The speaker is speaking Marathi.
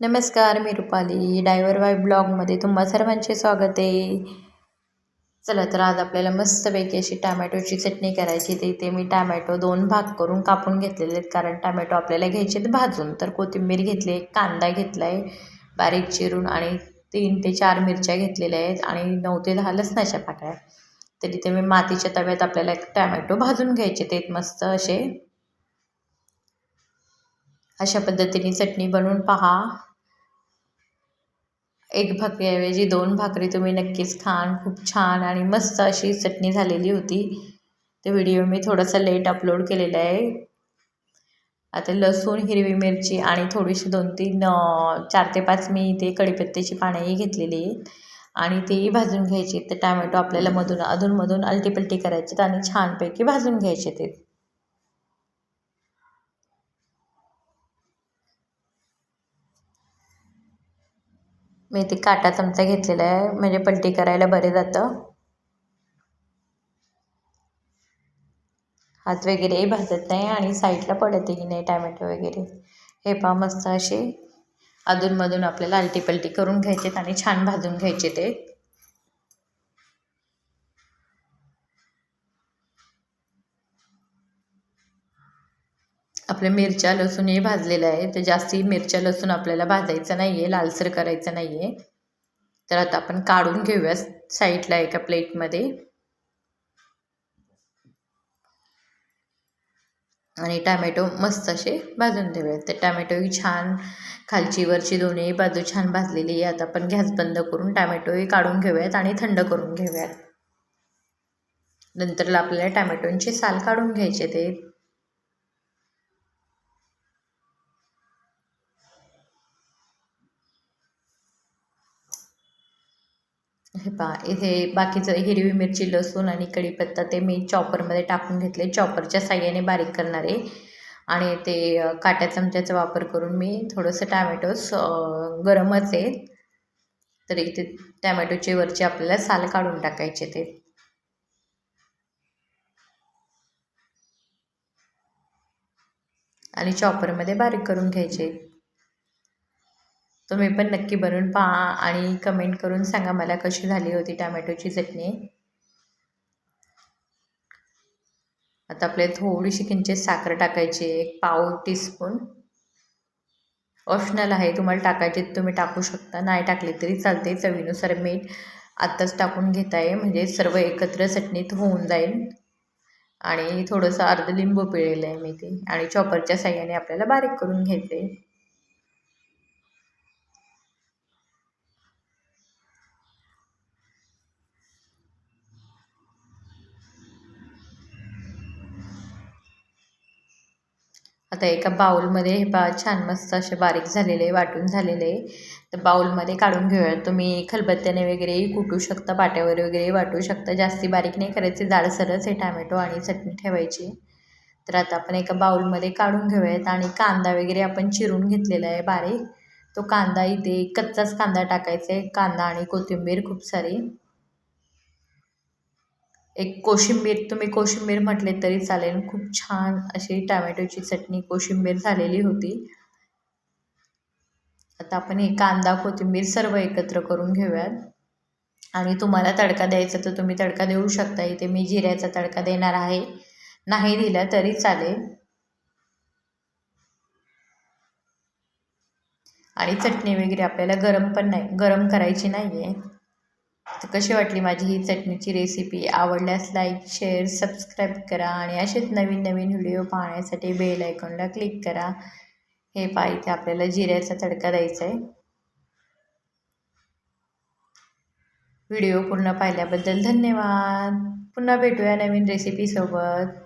नमस्कार मी रुपाली डायव्हर वाय ब्लॉगमध्ये तुम्हा सर्वांचे स्वागत आहे. चला तर आज आपल्याला मस्तपैकी अशी टॅमॅटोची चटणी करायची ते इथे मी टॅमॅटो दोन भाग करून कापून घेतलेले आहेत. कारण टॅमॅटो आपल्याला घ्यायचे आहेत भाजून. तर कोथिंबीर घेतली आहे कांदा घेतला आहे बारीक चिरून आणि तीन ते चार मिरच्या घेतलेल्या आहेत आणि नऊ ते दहा लसणाच्या पाकळ्या. तर इथे मी मातीच्या तव्यात आपल्याला टॅमॅटो भाजून घ्यायचे ते मस्त असे अशा पद्धतीने चटणी बनवून पहा. एक भाकरीऐवजी दोन भाकरी तुम्ही नक्कीच खान खूप छान आणि मस्त अशी चटणी झालेली होती. ते व्हिडिओ मी थोडासा लेट अपलोड केलेला आहे. आता लसूण हिरवी मिरची आणि थोडीशी दोन तीन चार ते पाच मी इथे कढीपत्त्याची पानंही घेतलेली आहेत. आणि तेही भाजून घ्यायची तर टॅमॅटो आपल्याला मधून अधूनमधून अलटीपलटी करायचे आणि छानपैकी भाजून घ्यायचे ते मी ते काटा चमचा घेतलेला आहे. म्हणजे पलटी करायला बरे जातं. हात वगैरेही भाजत नाही आणि साईडला पडतही नाही टॅमॅटो वगैरे. हे पहा मस्त असे अधूनमधून आपल्याला आलटी पलटी करून घ्यायचेत आणि छान भाजून घ्यायचे ते. आपल्या मिरच्या लसूणही भाजलेलं आहे. तर जास्ती मिरच्या लसूण आपल्याला भाजायचं नाही आहे लालसर करायचं नाही आहे तर आता आपण काढून घेऊया साईडला एका प्लेटमध्ये. आणि टॅमॅटो मस्त असे भाजून ठेवूयात तर टॅमॅटोही छान खालची वरची दोन्ही बाजू छान भाजलेली आहे. आता आपण गॅस बंद करून टॅमॅटोही काढून घेऊयात आणि थंड करून घेऊयात. नंतरला आपल्याला टॅमॅटोंचे साल काढून घ्यायचे ते. हे पा इथे बाकीचं हिरवी मिरची लसूण आणि कढीपत्ता ते मी चॉपरमध्ये टाकून घेतले. चॉपरच्या साह्याने बारीक करणारे. आणि ते काट्या चमच्याचा वापर करून मी थोडंसं टॅमॅटोस गरमच आहे तर इथे टॅमॅटोचे वरचे आपल्याला साल काढून टाकायचे ते. आणि चॉपरमध्ये बारीक करून घ्यायचे. तुम्ही पण नक्की बनवून पहा आणि कमेंट करून सांगा मला कशी झाली होती टॅमॅटोची चटणी. आता आपल्याला थोडीशी किंचित साखर टाकायची एक पाव टीस्पून ऑप्शनल आहे तुम्हाला टाकायचे तुम्ही टाकू शकता नाही टाकली तरी चालते चवीनुसार मीठ आत्ताच टाकून घेत आहे म्हणजे सर्व एकत्र चटणीत होऊन जाईल. आणि थोडंसं अर्ध लिंबू पिळलेलं आहे मी ते आणि चॉपरच्या साह्याने आपल्याला बारीक करून घ्यायचे आता एका बाऊलमध्ये हे बा छान मस्त असे बारीक झालेले वाटून झालेले. तर बाऊलमध्ये काढून घेऊया तुम्ही खलबत्त्याने वगैरेही कुटू शकता पाट्यावर वगैरे वाटू शकता. जास्ती बारीक नाही करायचे. जाडसरच हे टॅमॅटो आणि चटणी ठेवायची. तर आता आपण एका बाऊलमध्ये काढून घेऊयात. आणि कांदा वगैरे आपण चिरून घेतलेला आहे बारीक. तो कांदा इथे कच्चाच कांदा टाकायचा आहे. कांदा आणि कोथिंबीर खूप सारी. एक कोशिंबीर तुम्ही कोशिंबीर म्हटले तरी चालेल. खूप छान अशी टॅमॅटोची चटणी कोशिंबीर झालेली होती. आता आपण हे कांदा कोथिंबीर सर्व एकत्र करून घेऊयात. आणि तुम्हाला तडका द्यायचा तर तुम्ही तडका देऊ शकता. इथे मी जिऱ्याचा तडका देणार आहे. नाही दिला तरी चालेल. आणि चटणी वगैरे आपल्याला गरम पण नाही गरम करायची नाही आहे तर कशी वाटली माझी ही चटणीची रेसिपी आवडल्यास लाईक शेअर सबस्क्राईब करा आणि असेच नवीन नवीन व्हिडिओ पाहण्यासाठी बेल आयकॉनला क्लिक करा. हे पा इथे आपल्याला जिऱ्याचा तडका द्यायचा आहे व्हिडिओ पूर्ण पाहिल्याबद्दल धन्यवाद. पुन्हा भेटूया नवीन रेसिपीसोबत